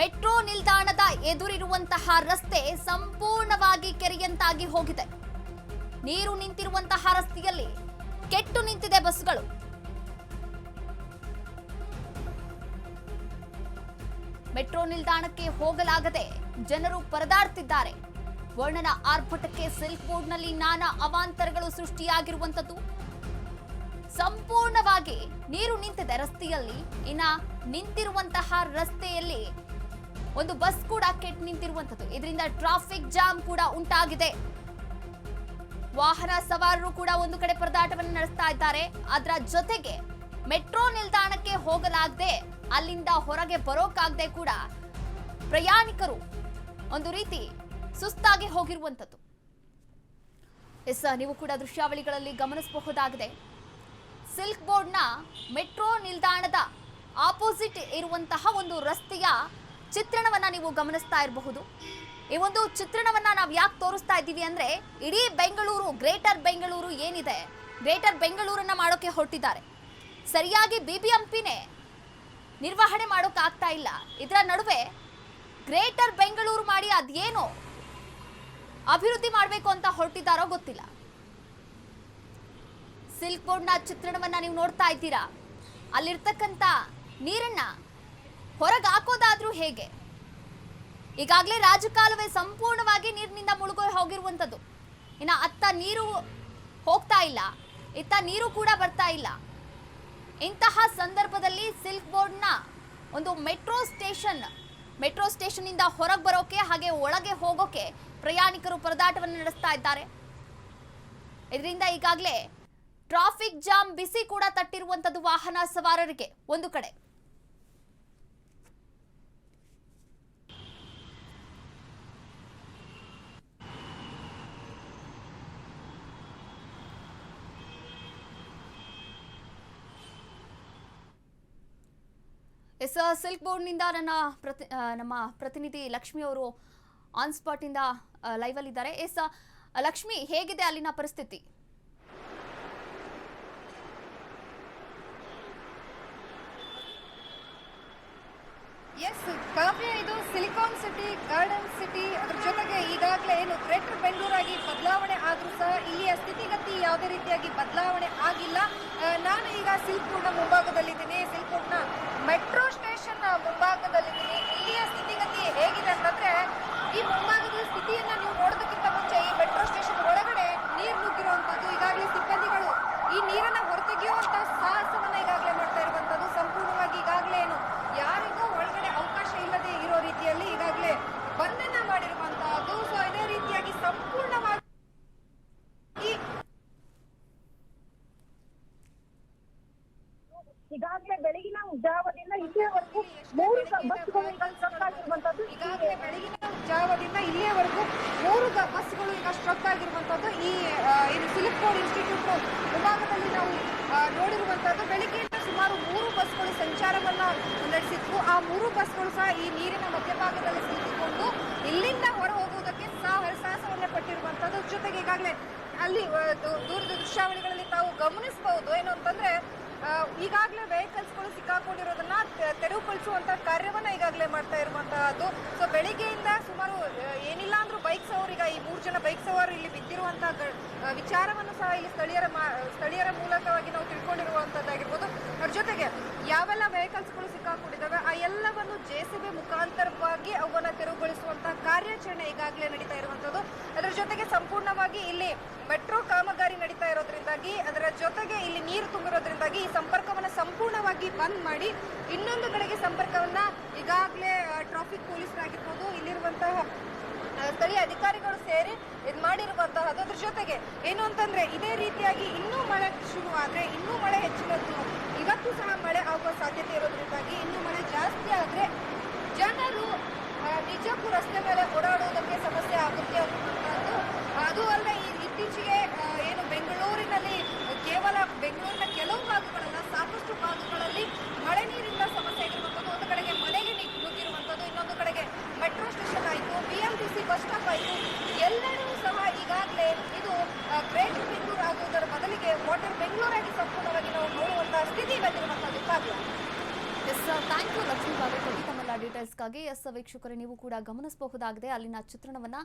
Metro ನಿಲ್ದಾಣದ ಎದುರಿರುವಂತಹ ರಸ್ತೆ ಸಂಪೂರ್ಣವಾಗಿ ಕೆರೆಯಂತಾಗಿ ಹೋಗಿದೆ. ನೀರು ನಿಂತಿರುವಂತಹ ರಸ್ತೆಯಲ್ಲಿ ಕೆಟ್ಟು ನಿಂತಿದೆ ಬಸ್ಗಳು ಮೆಟ್ರೋ ನಿಲ್ದಾಣಕ್ಕೆ ಹೋಗಲಾಗದೆ ಜನರು ಪರದಾಡ್ತಿದ್ದಾರೆ. ವರ್ಣನ ಆರ್ಭಟಕ್ಕೆ ಸಿಲ್ಕ್ ಬೋರ್ಡ್ನಲ್ಲಿ ನಾನಾ ಅವಾಂತರಗಳು ಸೃಷ್ಟಿಯಾಗಿರುವಂಥದ್ದು. ಸಂಪೂರ್ಣವಾಗಿ ನೀರು ನಿಂತಿದೆ ರಸ್ತೆಯಲ್ಲಿ, ಇನ್ನ ನಿಂತಿರುವಂತಹ ರಸ್ತೆಯಲ್ಲಿ ಒಂದು ಬಸ್ ಕೂಡ ಕೆಟ್ಟು ನಿಂತಿರುವಂತದ್ದು ಇದರಿಂದ ಟ್ರಾಫಿಕ್ ಜಾಮ್ ಕೂಡ ಉಂಟಾಗಿದೆ. ವಾಹನ ಸವಾರರು ಕೂಡ ಒಂದು ಕಡೆ ಪರದಾಟವನ್ನು ನಡೆಸ್ತಾ ಇದ್ದಾರೆ. ಅದರ ಜೊತೆಗೆ ಮೆಟ್ರೋ ನಿಲ್ದಾಣಕ್ಕೆ ಹೋಗಲಾಗದೆ ಅಲ್ಲಿಂದ ಹೊರಗೆ ಬರೋಕಾಗದೆ ಕೂಡ ಪ್ರಯಾಣಿಕರು ಒಂದು ರೀತಿ ಸುಸ್ತಾಗಿ ಹೋಗಿರುವಂತದ್ದು ಎಸ್, ನೀವು ಕೂಡ ದೃಶ್ಯಾವಳಿಗಳಲ್ಲಿ ಗಮನಿಸಬಹುದಾಗಿದೆ. ಸಿಲ್ಕ್ ಬೋರ್ಡ್ನ ಮೆಟ್ರೋ ನಿಲ್ದಾಣದ ಆಪೋಸಿಟ್ ಇರುವಂತಹ ಒಂದು ರಸ್ತೆಯ ಚಿತ್ರಣವನ್ನ ನೀವು ಗಮನಿಸ್ತಾ ಇರಬಹುದು. ಈ ಒಂದು ಚಿತ್ರಣವನ್ನ ನಾವು ಯಾಕೆ ತೋರಿಸ್ತಾ ಇದ್ದೀವಿ ಅಂದ್ರೆ, ಇಡೀ ಬೆಂಗಳೂರು, ಗ್ರೇಟರ್ ಬೆಂಗಳೂರು ಏನಿದೆ, ಗ್ರೇಟರ್ ಬೆಂಗಳೂರನ್ನ ಮಾಡೋಕೆ ಹೊರಟಿದ್ದಾರೆ. ಸರಿಯಾಗಿ ಬಿ ಬಿ ಎಂಪಿನೇ ನಿರ್ವಹಣೆ ಮಾಡೋಕ್ಕಾಗ್ತಾ ಇಲ್ಲ. ಇದರ ನಡುವೆ ಗ್ರೇಟರ್ ಬೆಂಗಳೂರು ಮಾಡಿ ಅದೇನು ಅಭಿವೃದ್ಧಿ ಮಾಡಬೇಕು ಅಂತ ಹೊರಟಿದ್ದಾರೋ ಗೊತ್ತಿಲ್ಲ. ಸಿಲ್ಕ್ ಬೋರ್ಡ್ನ ಚಿತ್ರಣವನ್ನ ನೀವು ನೋಡ್ತಾ ಇದ್ದೀರಾ? ಅಲ್ಲಿರ್ತಕ್ಕಂಥ ನೀರನ್ನ ಹೊರಗೆ ಹಾಕೋದಾದ್ರೂ ಹೇಗೆ? ಈಗಾಗಲೇ ರಾಜಕಾಲುವೆ ಸಂಪೂರ್ಣವಾಗಿ ನೀರಿನಿಂದ ಮುಳುಗೋ ಹೋಗಿರುವಂಥದ್ದು. ಇನ್ನು ಅತ್ತ ನೀರು ಹೋಗ್ತಾ ಇಲ್ಲ. ಇತ್ತ ನೀರು ಕೂಡ ಬರ್ತಾ ಇಲ್ಲ. ಇಂತಹ ಸಂದರ್ಭದಲ್ಲಿ ಸಿಲ್ಕ್ ಬೋರ್ಡ್ನ ಒಂದು ಮೆಟ್ರೋ ಸ್ಟೇಷನ್, ಮೆಟ್ರೋ ಸ್ಟೇಷನ್ನಿಂದ ಹೊರಗೆ ಬರೋಕೆ ಹಾಗೆ ಒಳಗೆ ಹೋಗೋಕೆ ಪ್ರಯಾಣಿಕರು ಪರದಾಟವನ್ನು ನಡೆಸ್ತಾ ಇದ್ದಾರೆ. ಇದರಿಂದ ಈಗಾಗಲೇ ಟ್ರಾಫಿಕ್ ಜಾಮ್ ಬಿಸಿ ಕೂಡ ತಟ್ಟಿರುವಂಥದ್ದು ವಾಹನ ಸವಾರರಿಗೆ ಒಂದು ಕಡೆ. ಎಸ್ ಸಿಲ್ಕ್ ಬೋರ್ಡ್ನಿಂದ ನನ್ನ ಪ್ರತಿ ನಮ್ಮ ಪ್ರತಿನಿಧಿ ಲಕ್ಷ್ಮಿ ಅವರು ಆನ್ ಸ್ಪಾಟಿಂದ ಲೈವಲ್ಲಿದ್ದಾರೆ ಎಸ್ ಲಕ್ಷ್ಮಿ, ಹೇಗಿದೆ ಅಲ್ಲಿನ ಪರಿಸ್ಥಿತಿ? ಎಸ್ ಕಾವ್ಯ ಇದು ಸಿಲಿಕಾನ್ ಸಿಟಿ ಗಾರ್ಡನ್ ಸಿಟಿ ಅದ್ರ ಜೊತೆಗೆ ಈಗಾಗಲೇ ಏನು ಗ್ರೇಟರ್ ಬೆಂಗಳೂರಾಗಿ ಬದಲಾವಣೆ ಸ್ಥಿತಿಗತಿ ಯಾವುದೇ ರೀತಿಯಾಗಿ ಬದಲಾವಣೆ ಆಗಿಲ್ಲ. ನಾನು ಈಗ ಸಿಲ್ಕ್ಪುರ್ನ ಮುಂಭಾಗದಲ್ಲಿದ್ದೀನಿ. ರೋಡ್ನ ಮೆಟ್ರೋ ಸ್ಟೇಷನ್ ಮುಂಭಾಗದಲ್ಲಿದ್ದೀನಿ. ಇಲ್ಲಿಯ ಸ್ಥಿತಿಗತಿ ಹೇಗಿದೆ ಅಂತಂದ್ರೆ ಈ ಮುಂಭಾಗದ ಸ್ಥಿತಿಯನ್ನ ನೀವು ನೋಡೋದಕ್ಕಿಂತ ಮುಂಚೆ ಈ ಮೆಟ್ರೋ ಸ್ಟೇಷನ್ ಒಳಗಡೆ ನೀರು ನುಗ್ಗಿರುವಂತದ್ದು ಈಗಾಗಲೇ ಸಿಬ್ಬಂದಿಗಳು ಈ ನೀರನ್ನ ಹೊರತೆಗೆಯುವಂತ ಸಾಹಸವನ್ನ ಈಗಾಗಲೇ ಮಾಡ್ತಾ ಇರುವಂತದ್ದು ಸಂಪೂರ್ಣವಾಗಿ ಈಗಾಗಲೇ ಏನು ಯಾರಿಗೂ ಒಳಗಡೆ ಅವಕಾಶ ಇಲ್ಲದೆ ಇರೋ ರೀತಿಯಲ್ಲಿ ಈಗಾಗಲೇ ಬಂಧನ ಮಾಡಿರುವಂತಹದ್ದು ಸೊ ಇದೇ ರೀತಿಯಾಗಿ ಸಂಪೂರ್ಣವಾಗಿ ಈಗಾಗಲೇ ಬೆಳಗಿನ ಜಾವದಿಂದ ಇಲ್ಲಿಯವರೆಗೂ ಮೂರು ಬಸ್ಗಳು ಈಗ ಸ್ಟ್ರಕ್ ಆಗಿರುವಂತದ್ದು ಈಗಾಗಲೇ ಬೆಳಗಿನ ಜಾವದಿಂದ ಇಲ್ಲಿಯವರೆಗೂ ಮೂರು ಬಸ್ಗಳು ಈಗ ಸ್ಟ್ರಕ್ ಆಗಿರುವಂತದ್ದು ಈ ಏನು ಸಿಲಿಕೋಡ್ ಇನ್ಸ್ಟಿಟ್ಯೂಟ್ ವಿಭಾಗದಲ್ಲಿ ನಾವು ನೋಡಿರುವಂತದ್ದು ಬೆಳಗ್ಗೆಯಿಂದ ಸುಮಾರು ಮೂರು ಬಸ್ಗಳು ಸಂಚಾರವನ್ನ ನಡೆಸಿದ್ವು ಆ ಮೂರು ಬಸ್ಗಳು ಸಹ ಈ ನೀರಿನ ಮಧ್ಯಭಾಗದಲ್ಲಿ ಸಿಲುಕಿಕೊಂಡು ಇಲ್ಲಿಂದ ಹೊರ ಹೋಗುವುದಕ್ಕೆ ಸಹ ಹರಸಾಹಸವನ್ನ ಪಟ್ಟಿರುವಂತದ್ದು ಜೊತೆಗೆ ಈಗಾಗಲೇ ಅಲ್ಲಿ ದೂರದ ದೃಶ್ಯಾವಳಿಗಳಲ್ಲಿ ತಾವು ಗಮನಿಸಬಹುದು. ಏನು ಅಂತಂದ್ರೆ ಈಗಾಗಲೇ ವೆಹಿಕಲ್ಸ್ಗಳು ಸಿಕ್ಕಾಕೊಂಡಿರೋದನ್ನ ತೆರವುಗೊಳಿಸುವಂತ ಕಾರ್ಯವನ್ನ ಈಗಾಗಲೇ ಮಾಡ್ತಾ ಇರುವಂತಹದ್ದು. ಸೊ ಬೆಳಿಗ್ಗೆಯಿಂದ ಸುಮಾರು ಏನಿಲ್ಲ ಅಂದ್ರೂ ಬೈಕ್ ಸವಾರಿಗ, ಈ ಮೂರು ಜನ ಬೈಕ್ ಸವಾರು ಇಲ್ಲಿ ಬಿದ್ದಿರುವಂತಹ ವಿಚಾರವನ್ನು ಸಹ ಇಲ್ಲಿ ಸ್ಥಳೀಯರ ಸ್ಥಳೀಯರ ಮೂಲಕವಾಗಿ ನಾವು ತಿಳ್ಕೊಂಡಿರುವಂತದ್ದಾಗಿರ್ಬೋದು. ಅದ್ರ ಜೊತೆಗೆ ಯಾವೆಲ್ಲ ವೆಹಿಕಲ್ಸ್ಗಳು ಸಿಕ್ಕಾಕೊಂಡಿದ್ದಾವೆ, ಆ ಎಲ್ಲವನ್ನು ಜೆ ಸಿ ಬಿ ಮುಖಾಂತರವಾಗಿ ಅವನ್ನ ತೆರವುಗೊಳಿಸುವಂತಹ ಕಾರ್ಯಾಚರಣೆ ಈಗಾಗಲೇ ನಡೀತಾ ಇರುವಂತದ್ದು. ಸಂಪೂರ್ಣವಾಗಿ ಇಲ್ಲಿ ಮೆಟ್ರೋ ಕಾಮಗಾರಿ ನಡೀತಾ ಇರೋದ್ರಿಂದಾಗಿ, ಅದರ ಜೊತೆಗೆ ಇಲ್ಲಿ ನೀರು ತುಂಬಿರೋದ್ರಿಂದಾಗಿ ಈ ಸಂಪರ್ಕವನ್ನ ಸಂಪೂರ್ಣವಾಗಿ ಬಂದ್ ಮಾಡಿ ಇನ್ನೊಂದು ಕಡೆಗೆ ಸಂಪರ್ಕವನ್ನ ಈಗಾಗಲೇ ಟ್ರಾಫಿಕ್ ಪೊಲೀಸರಾಗಿರ್ಬೋದು, ಇಲ್ಲಿರುವಂತಹ ಸ್ಥಳೀಯ ಅಧಿಕಾರಿಗಳು ಸೇರಿ ಇದು ಮಾಡಿರುವಂತಹದ್ದು. ಅದ್ರ ಜೊತೆಗೆ ಏನು ಅಂತಂದ್ರೆ, ಇದೇ ರೀತಿಯಾಗಿ ಇನ್ನೂ ಮಳೆ ಶುರು ಆದ್ರೆ ಇನ್ನೂ ಮಳೆ ಹೆಚ್ಚಿನದ್ದು ಇವತ್ತು ಸಹ ಮಳೆ ಆಗುವ ಸಾಧ್ಯತೆ ಇರೋದ್ರಿಂದಾಗಿ ಇನ್ನೂ ಮಳೆ ಜಾಸ್ತಿ ಆದ್ರೆ ಜನರು ನಿಜಕ್ಕೂ ರಸ್ತೆ ಮೇಲೆ ಓಡಾಡುವುದಕ್ಕೆ ಸಮಸ್ಯೆ ಆಗುತ್ತೆ ಅನ್ನುವಂಥದ್ದು ಅದು ಅಲ್ಲದೆ ಈ ಇತ್ತೀಚೆಗೆ ಆ, ಏನು ಬೆಂಗಳೂರಿನಲ್ಲಿ ಕೇವಲ ಬೆಂಗಳೂರಿನ ಕೆಲವು ಭಾಗಗಳಲ್ಲ ಸಾಕಷ್ಟು ಭಾಗಗಳಲ್ಲಿ ಮಳೆ ನೀರಿನ ಸಮಸ್ಯೆ ಆಗಿರುವಂಥದ್ದು ಒಂದು ಕಡೆಗೆ ಮನೆಗೆ ನಿ- ನುಗ್ಗಿರುವಂಥದ್ದು ಇನ್ನೊಂದು ಕಡೆಗೆ ಮೆಟ್ರೋ ಸ್ಟೇಷನ್ ಆಯಿತು B M T C bus stop ಆಯಿತು ಎಲ್ಲರೂ ಸಹ ಈಗಾಗಲೇ ಇದು ಗ್ರೇಟರ್ ಬೆಂಗಳೂರು ಆಗುವುದರ ಬದಲಿಗೆ ವಾಟರ್ ಬೆಂಗಳೂರಾಗಿ ಸಂಪೂರ್ಣವಾಗಿ ನಾವು ನೋಡುವಂತಹ ಸ್ಥಿತಿ ಬಂದಿರುವಂಥದ್ದು Kavya yes thank you Lakshmi Bagepalli ತಮ್ಮೆಲ್ಲ ಡೀಟೇಲ್ಸ್ ಡೀಟೇಲ್ಸ್ಗಾಗಿ ಎಸ್ ವೀಕ್ಷಕರೇ ನೀವು ಕೂಡ ಗಮನಿಸಬಹುದಾಗಿದೆ. ಅಲ್ಲಿನ ಚಿತ್ರಣವನ್ನ